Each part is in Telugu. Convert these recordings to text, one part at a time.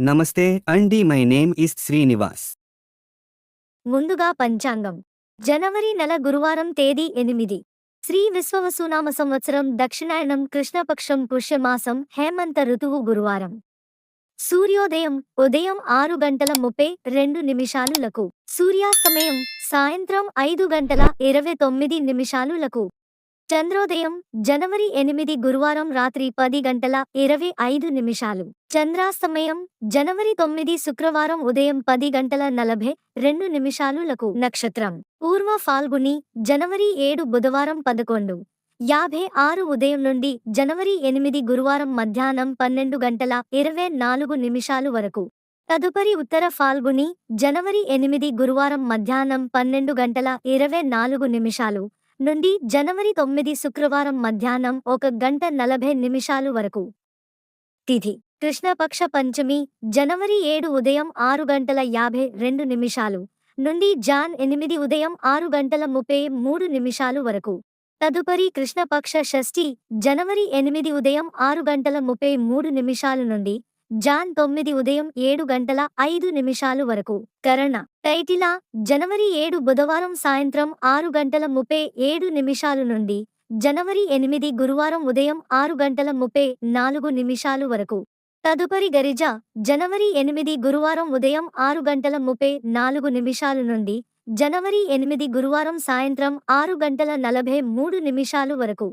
నమస్తే అండి మై నేమ్ ఇస్ శ్రీనివాస్. ముందుగా పంచాంగం. జనవరి నెల గురువారం తేదీ ఎనిమిది. శ్రీ విశ్వవసునామ సంవత్సరం దక్షిణాయనం కృష్ణపక్షం పుష్యమాసం హేమంత ఋతువు గురువారం. సూర్యోదయం ఉదయం ఆరు గంటల ముప్పై రెండు నిమిషాలులకు. సూర్యాస్తమయం సాయంత్రం ఐదు గంటల ఇరవై తొమ్మిది నిమిషాలులకు. చంద్రోదయం జనవరి ఎనిమిది గురువారం రాత్రి పది గంటల ఇరవై ఐదు నిమిషాలు. చంద్రాస్తమయం జనవరి తొమ్మిది శుక్రవారం ఉదయం పది గంటల నలభై రెండు నిమిషాలులకు నక్షత్రం. పూర్వ ఫాల్గుని జనవరి ఏడు బుధవారం పదకొండు. యాభై ఆరు ఉదయం నుండి జనవరి ఎనిమిది గురువారం మధ్యాహ్నం పన్నెండు గంటల ఇరవై నాలుగు నిమిషాలు వరకు. తదుపరి ఉత్తర ఫాల్గుని జనవరి ఎనిమిది గురువారం మధ్యాహ్నం పన్నెండు గంటల ఇరవై నాలుగు నిమిషాలు. నుండి జనవరి తొమ్మిది శుక్రవారం మధ్యాహ్నం ఒక గంట నలభై నిమిషాలు వరకు. తిథి. కృష్ణపక్ష పంచమి జనవరి ఏడు ఉదయం ఆరు గంటల యాభై రెండు నిమిషాలు నుండి జాన్ ఎనిమిది ఉదయం ఆరు గంటల ముప్పై మూడు నిమిషాలు వరకు. తదుపరి కృష్ణపక్ష షష్ఠి జనవరి ఎనిమిది ఉదయం ఆరు గంటల ముప్పై మూడు నిమిషాలు నుండి జాన్ తొమ్మిది ఉదయం ఏడు గంటల ఐదు నిమిషాలు వరకు. కరణ టైటిలా జనవరి ఏడు బుధవారం సాయంత్రం ఆరు గంటల ముప్పై ఏడు నిమిషాలు నుండి. జనవరి ఎనిమిది గురువారం ఉదయం ఆరు గంటల ముప్పై నాలుగు నిమిషాలు వరకు. తదుపరి గరిజ జనవరి ఎనిమిది గురువారం ఉదయం ఆరు గంటల ముప్పై నాలుగు నిమిషాలు నుండి. జనవరి ఎనిమిది గురువారం సాయంత్రం ఆరు గంటల నలభై మూడు నిమిషాలు వరకు.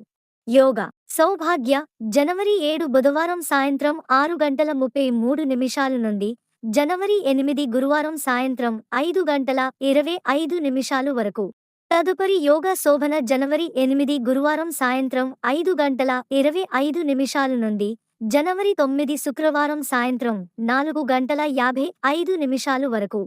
యోగా సౌభాగ్య జనవరి ఏడు బుధవారం సాయంత్రం ఆరు గంటల ముప్పై మూడు నిమిషాల నుండి జనవరి ఎనిమిది గురువారం సాయంత్రం ఐదు గంటల ఇరవై ఐదు నిమిషాలు వరకు. తదుపరి యోగా శోభన జనవరి ఎనిమిది గురువారం సాయంత్రం ఐదు గంటల ఇరవై ఐదు నిమిషాల నుండి జనవరి తొమ్మిది శుక్రవారం సాయంత్రం నాలుగు గంటల యాభై ఐదు నిమిషాలు వరకు.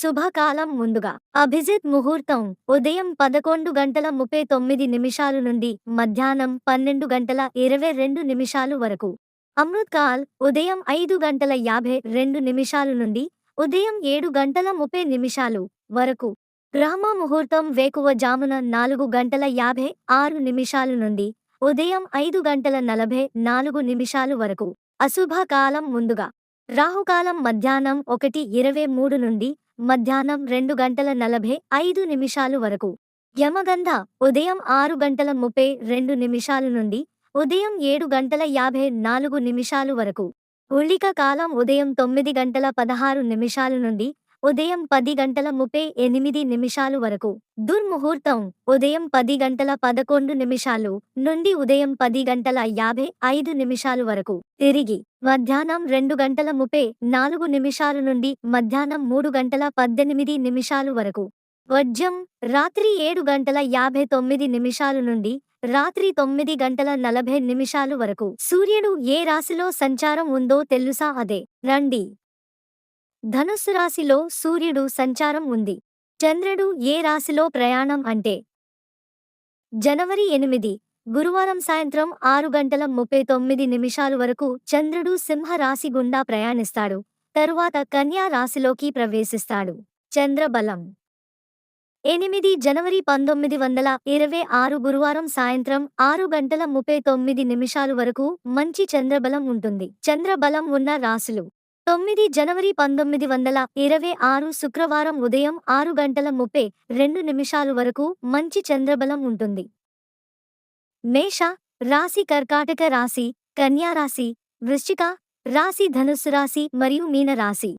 శుభకాలం ముందుగా. అభిజిత్ ముహూర్తం ఉదయం పదకొండు గంటల ముప్పై తొమ్మిది నిమిషాలు నుండి మధ్యాహ్నం పన్నెండు గంటల ఇరవై రెండు నిమిషాలు వరకు. అమృత్కాల్ ఉదయం ఐదు గంటల యాభై రెండు నిమిషాలు నుండి ఉదయం ఏడు గంటల ముప్పై నిమిషాలు వరకు. బ్రహ్మ ముహూర్తం వేకువ జామున నాలుగు గంటల యాభై ఆరు నిమిషాలు నుండి ఉదయం ఐదు గంటల నలభై నాలుగు నిమిషాలు వరకు. అశుభకాలం ముందుగా. రాహుకాలం మధ్యాహ్నం ఒకటి ఇరవై మూడు నుండి మధ్యాహ్నం రెండు గంటల నలభై ఐదు నిమిషాలు వరకు. యమగంధ ఉదయం ఆరు గంటల ముప్పై రెండు నిమిషాలు నుండి ఉదయం ఏడు గంటల యాభై నాలుగు నిమిషాలు వరకు. ఉళిక కాలం ఉదయం తొమ్మిది గంటల పదహారు నిమిషాలు నుండి ఉదయం పది గంటల ముప్పై ఎనిమిది నిమిషాలు వరకు. దుర్ముహూర్తం ఉదయం పది గంటల పదకొండు నిమిషాలు నుండి ఉదయం పది గంటల యాభై ఐదు నిమిషాలు వరకు. తిరిగి మధ్యాహ్నం రెండు గంటల ముప్పై నాలుగు నిమిషాలు నుండి మధ్యాహ్నం మూడు గంటల పద్దెనిమిది నిమిషాలు వరకు. వజ్యం రాత్రి ఏడు గంటల యాభై తొమ్మిది నిమిషాలు నుండి రాత్రి తొమ్మిది గంటల నలభై నిమిషాలు వరకు. సూర్యుడు ఏ రాశిలో సంచారం ఉందో తెలుసా? అదే. రండి. ధనుస్సు రాశిలో సూర్యుడు సంచారం ఉంది. చంద్రుడు ఏ రాశిలో ప్రయాణం అంటే? జనవరి ఎనిమిది గురువారం సాయంత్రం ఆరు గంటల ముప్పై తొమ్మిది నిమిషాలు వరకు చంద్రుడు సింహ రాశి గుండా ప్రయాణిస్తాడు. తరువాత కన్యా రాశిలోకి ప్రవేశిస్తాడు. చంద్రబలం ఎనిమిది జనవరి పంతొమ్మిది వందల ఇరవై ఆరు గురువారం సాయంత్రం ఆరు గంటల ముప్పై తొమ్మిది నిమిషాలు వరకు మంచి చంద్రబలం ఉంటుంది. చంద్రబలం ఉన్న రాశులు తొమ్మిది జనవరి పంతొమ్మిది వందల ఇరవై ఆరు శుక్రవారం ఉదయం ఆరు గంటల ముప్పై రెండు నిమిషాలు వరకు మంచి చంద్రబలం ఉంటుంది. మేష రాశి కర్కాటక రాశి కన్యారాశి వృశ్చిక రాశి ధనుస్సు రాశి మరియు మీన రాశి